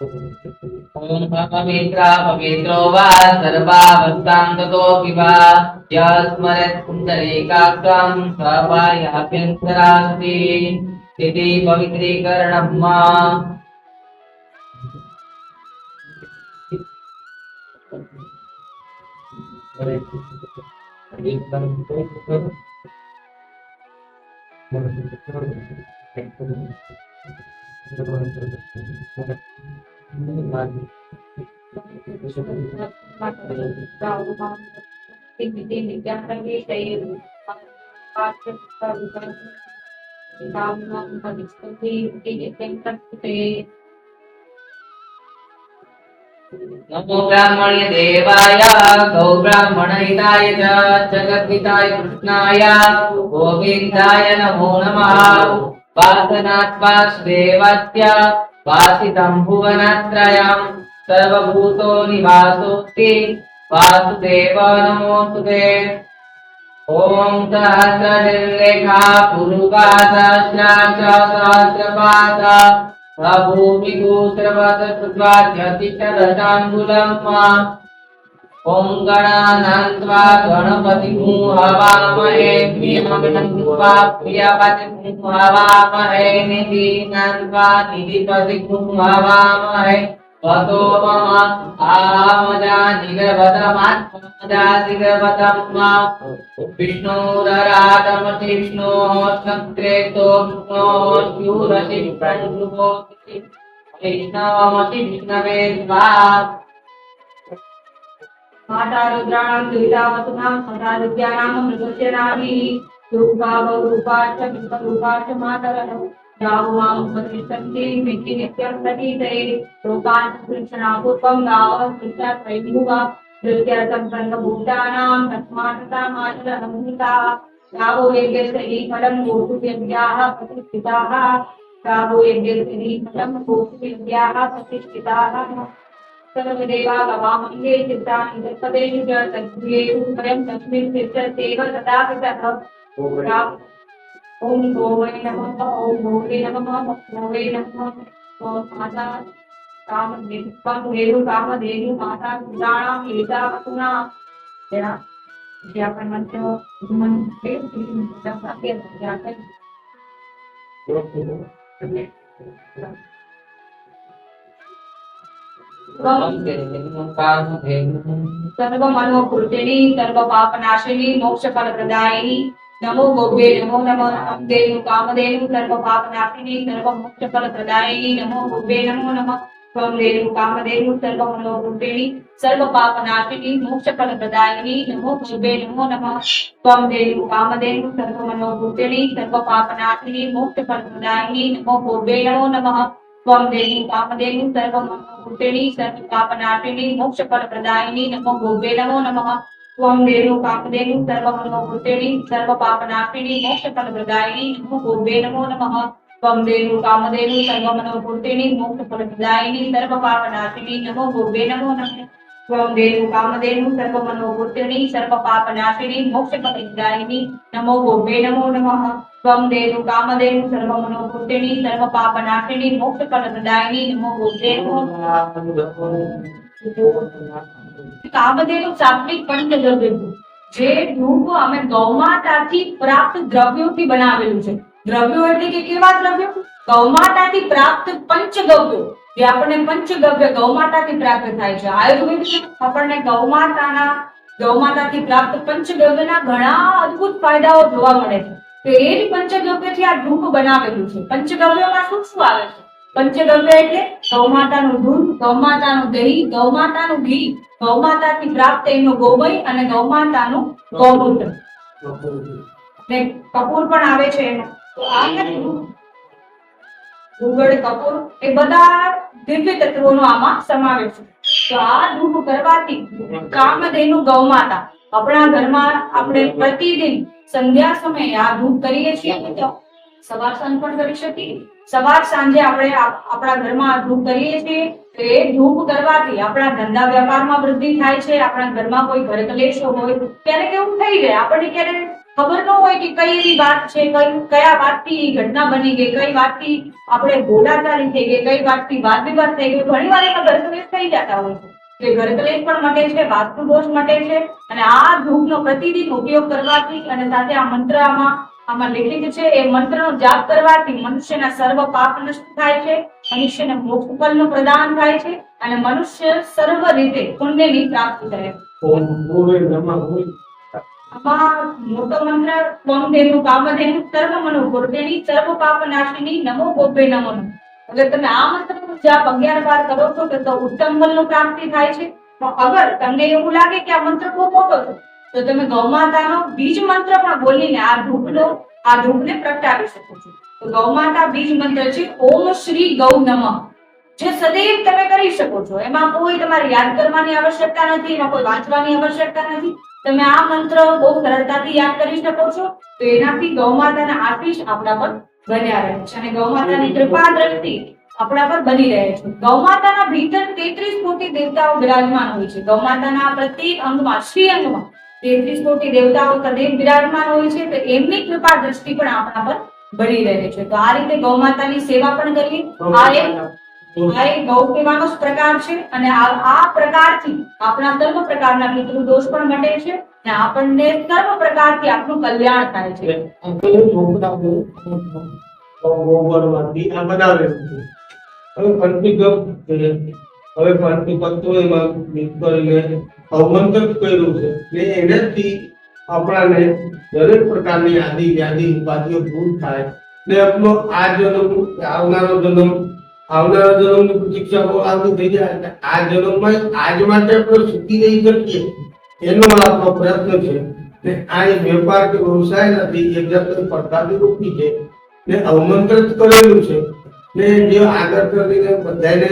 ओम पवित्रा पवित्रो वा सर्वावस्थान्ततो वा यः स्मरत् कुण्डलीकाक्षां स्वपायाभ्यन्तरास्ति इति पवित्रीकरणं मा Thank you. નમો બ્રાહ્મણ્ય દેવાય ગૌ બ્રાહ્મણ હિતાય ચ જગદ્વિતાય કૃષ્ણાય ગોવિંદાય નમો નમઃ વાસનાत् વાસુદેવસ્ય वासितं भुवनत्रयं सर्वभूतो निवासोऽस्ति। वासुदेव नमोऽस्तु ते ॐ सहस्रनिर्लेखा पुरुपादश्ना च सहस्रपादा भूमिगोत्रवत् कृत्वा ॐ गणानान्त्वा गणपतिं हवामहे प्रियमग्नन्त्वा प्रियपतिं हवामहे निधीनान्त्वा निधिपतिं हवामहे वतो मम आमजानिगवतमात्मजानिगवतम् विष्णोरराटमतिष्णोः सङ्क्रेतो विष्णोः स्यूरसि प्रणुभोति वैष्णवमति विष्णवे स्वाहा माता रुद्राणां दुरितावतुनां सदा विद्यानां मृगस्य नाभिः रूपावरूपाश्च विश्वरूपाश्च मातरः यावो मां उपतिष्ठन्ति मिति नित्यं प्रतीते लोकान् कृष्णापूर्वं गावः कृष्णात् वैभुवा नृत्यर्थं सर्वभूतानां तस्मात् मातरहंसिता यावो यज्ञस्य फलं गोपुव्यज्ञाः प्रतिष्ठिताः यावो यज्ञस्य फलं गोपुव्यज्ञाः प्रतिष्ठिताः सर्वदेवा भवामहे चिन्तानि सदैव च तद्धियेषु वयं तस्मिन् तिष्ठत्येव तदा पितः ॐ गोवै नमः ॐ गोवे नमः गोवे नमः माता कामधेनु कामधेनु माता पुराणाम् एता असुना जना व्याकरणञ्च धुमन्ते व्याकरणं જાતે સર્વ પાપનાશિની મોક્ષ ફલપ્રદાયિની નમો ગોપે નમો નમઃ દેવ કામદેવ સર્વ પાપનાશિની સર્વ મોક્ષ ફલપ્રદાયિની નમો ગોપે નમો નમઃ ત્વં દેવ કામદેવ સર્વ મનોકૃતિની સર્વ પાપનાશિની મોક્ષ ફલપ્રદાયિની નમો ગોપે નમો નમઃ ત્વં દેવ કામદેવ સર્વ મનોકૃતિની સર્વ પાપનાશિની મોક્ષ ફલપ્રદાયિની નમો ગોપે નમો નમઃ સ્વમદેવી કામદેવી સર્વમૂર્તિણી સર્વ કામનાશિની મોક્ષ ફળ પ્રદાયિની, નમો ગોપે નમો નમઃ. સ્વમદેવી કામદેવી સર્વમનોભૂતિણી સર્વ પાપનાશિની મોક્ષ ફળ પ્રદાયિની, નમો ગોપે નમો નમઃ. સ્વમદેવી કામદેવી સર્વમનોભૂતિણી મોક્ષ ફળ પ્રદાયિની, સર્વ પાપનાશિની નમો ગોપે નમો નમઃ. સ્વંગેનું કામદેનું સર્પમનો પુત્રની સર્પપાપનાશિની મોક્ષપતિદાયિની નમો ગોભે નમો નમઃ. સ્વંગેનું કામદેનું સર્પમનો પુત્રની સર્પપાપનાશિની મોક્ષપતિદાયિની નમો ગોભે નમઃ. કામદેનું સાત્વિક પંચદ્રવ્ય જે ધૂપ અમે ગૌમાતાથી પ્રાપ્ત દ્રવ્યોથી બનાવેલું છે. દ્રવ્યો એટલે કે કેવા દ્રવ્યો? ગૌમાતાથી પ્રાપ્ત પંચ પંચગવ્યો જે આપણને પંચગવ્ય ગૌમાતાથી પ્રાપ્ત થાય છે. આયુર્વેદ આપણને ગૌમાતાના ગૌમાતાથી પ્રાપ્ત પંચગવ્યના ઘણા અદ્ભુત ફાયદાઓ જોવા મળે છે. તો એ પંચગવ્યથી આ ધૂપ બનાવેલું છે. પંચગવ્યમાં શું શું આવે છે? પંચગવ્ય એટલે ગૌમાતાનું દૂધ, ગૌમાતાનું દહીં, ગૌમાતાનું ઘી. ગૌમાતાથી પ્રાપ્ત એનું ગોમય અને ગૌમાતાનું ગૌમૂત્ર ને કપૂર પણ આવે છે એનો તો આ? કપૂર. એ બધા દિવ્ય તત્વોનો આમાં સમાવેશ છે. તો આ ધૂપ કરવાથી કામધેનુ ગૌમાતા. આપણા ઘરમાં આપણે પ્રતિદિન સંધ્યા સમયે આ ધૂપ કરીએ છીએ સવાર સાંજ પણ કરી શકીએ. સવાર સાંજે આપણે આપણા ઘરમાં આ ધૂપ કરીએ છીએ તો એ ધૂપ કરવાથી આપણા ધંધા વ્યાપારમાં વૃદ્ધિ થાય છે. આપણા ઘરમાં કોઈ ઘર કલેશો હોય ક્યારેક એવું થઈ જાય. આપણને ક્યારેક ખબર ન હોય કે કઈ વાત છે કયા વાતથી ઘટના બની ગઈ, કઈ વાતથી આપણે બોલાચાલી થઈ ગઈ, કઈ વાતથી વાદ વિવાદ થઈ ગયો. ઘણી વાર એમાં ઘર થઈ જતા હોય છે. ઘર પણ મટે છે વાસ્તુ દોષ મટે છે, અને આ ધૂપનો પ્રતિદિન ઉપયોગ કરવાથી અને સાથે આ મંત્ર આમાં લિખિત છે, એ મંત્રનો જાપ કરવાથી મનુષ્યના સર્વ પાપ નષ્ટ થાય છે, મનુષ્યને મોક્ષ ફલનું પ્રદાન થાય છે, અને મનુષ્ય સર્વ રીતે પુણ્યની પ્રાપ્તિ કરે છે. આમાં મોટો મંત્ર સ્વમધેનુ કામધેનુ સર્વ મનો ગુરુદેની સર્વ પાપ નાશિની નમો ગોપે નમો. એટલે તમે આ મંત્ર જાપ અગિયાર વાર કરો છો, તો ઉત્તમ ફલનો પ્રાપ્તિ થાય છે. અગર તમને એવું લાગે કે આ મંત્ર બહુ મોટો છે, તો તમે ગૌમાતાનો બીજ મંત્ર પણ બોલીને આ ધૂપનો, આ ધૂપને પ્રગટાવી શકો છો. તો ગૌમાતા બીજ મંત્ર છે, ઓમ શ્રી ગૌ નમઃ. જે સદૈવ તમે કરી શકો છો. એમાં કોઈ તમારે યાદ કરવાની આવશ્યકતા નથી, એમાં કોઈ વાંચવાની આવશ્યકતા નથી. તમે આ મંત્ર બહુ સરળતાથી યાદ કરી શકો છો? તો એનાથી ગૌમાતાના આશીષ આપણા પર બન્યા રહે છે અને ગૌમાતાની કૃપા દ્રષ્ટિ આપણા પર બની રહે છે. ગૌ માતાના ભીતર તેત્રીસ કોટી દેવતાઓ બિરાજમાન હોય છે. ગૌ માતાના પ્રત્યેક અંગમાં શ્રી અંગમાં તેત્રીસ કોટી દેવતાઓ સદૈવ બિરાજમાન હોય છે. તો એમની કૃપા દ્રષ્ટિ પણ આપણા પર બની રહે છે. તો આ રીતે ગૌમાતાની સેવા પણ કરીએ. આ એક હવે છે પત્તો એમાં કર્યું છે ને એનાથી આપણાને દરેક પ્રકારની આદિ વ્યાધિ ઉપાધિઓ દૂર થાય ને આપણો આ જન્મ આવનારો જન્મ આવનારા જન્મની પ્રતીક્ષા આગળ થઈ જાય આ જન્મમાં આજ માટે આપણે સુખી નહીં શકીએ, એનો આપણો પ્રયત્ન છે. ને આ એક વેપાર કે વ્યવસાય નથી, એક જાતની પડકારની રૂપી છે ને અવમંત્રિત કરેલું છે. ને જે આગળ કરીને બધાને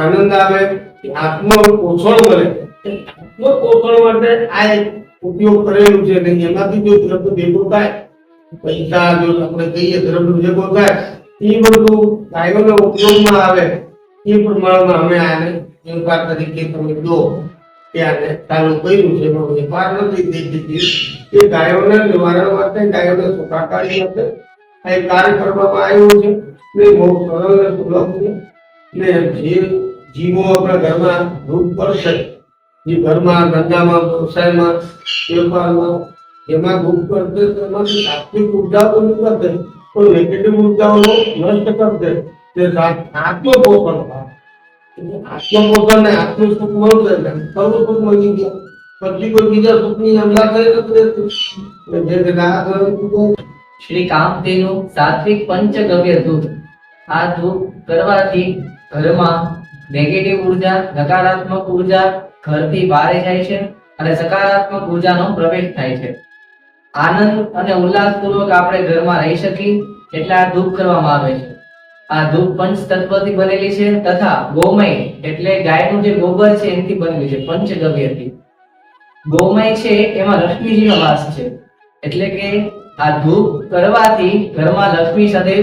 આનંદ આવે આત્મ પોષણ મળે. આત્મ પોષણ માટે આ ઉપયોગ કરેલું છે ને એમાંથી જો દ્રવ્ય ભેગું થાય, પૈસા જો આપણે કહીએ દ્રવ્ય ભેગો થાય એ બધું ગાયોના ઉપયોગમાં આવે એ પ્રમાણમાં અમે આને વેપાર તરીકે તમે દો. ત્યારે ચાલુ કર્યું છે એનો વેપાર નથી દેખી એ ગાયોને નિવારણ માટે ગાયોને સુખાકારી માટે આ એક કાર્ય કરવામાં આવ્યું છે. ને બહુ સરળ અને સુલભ છે. ને જે જીવો આપણા ઘરમાં દૂધ પડશે જે ઘરમાં ધંધામાં, વ્યવસાયમાં, વેપારમાં, એમાં ભૂખ પડશે તો એમાંથી આર્થિક ઊર્જા પણ નીકળશે પણ નેગેટિવ ઉર્જાઓનો નષ્ટ કરશે તે આત્મપોષણ આત્મપોષણ ને આત્મ સુખ મળશે સર્વ સુખ મળી ગયા. પછી કોઈ બીજા સુખની હમલા થઈ નથી જે જે ના કરે શ્રી કામધેનુ સાત્વિક પંચગવ્ય ધૂપ આ ધૂપ કરવાથી ઘરમાં નેગેટિવ ઊર્જા, નકારાત્મક ઊર્જા ઘરથી બહાર જાય છે અને સકારાત્મક ઉર્જાનો પ્રવેશ થાય છે. આનંદ અને ઉલ્લાસપૂર્વક આપણે ઘરમાં રહી શકીએ એટલે આ ધૂપ કરવામાં આવે છે. આ ધૂપ પંચ તત્વથી બનેલી છે તથા ગોમય એટલે ગાયનું જે ગોબર છે એનાથી બનેલી છે પંચગવ્યથી ગોમય છે એમાં લક્ષ્મીજીનો વાસ છે. એટલે કે આ ધૂપ કરવાથી ઘરમાં લક્ષ્મી સાથે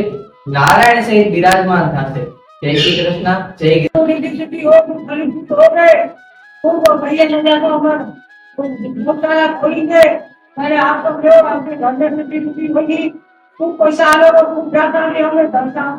નારાયણ સહિત બિરાજમાન થશે. જય શ્રી કૃષ્ણ, જય ત્યારે આ તો કેવો આપણે ધંધે સુધી સુધી પછી ખૂબ પૈસા આ લોકો ખૂબ જાતા અમને ધંધા.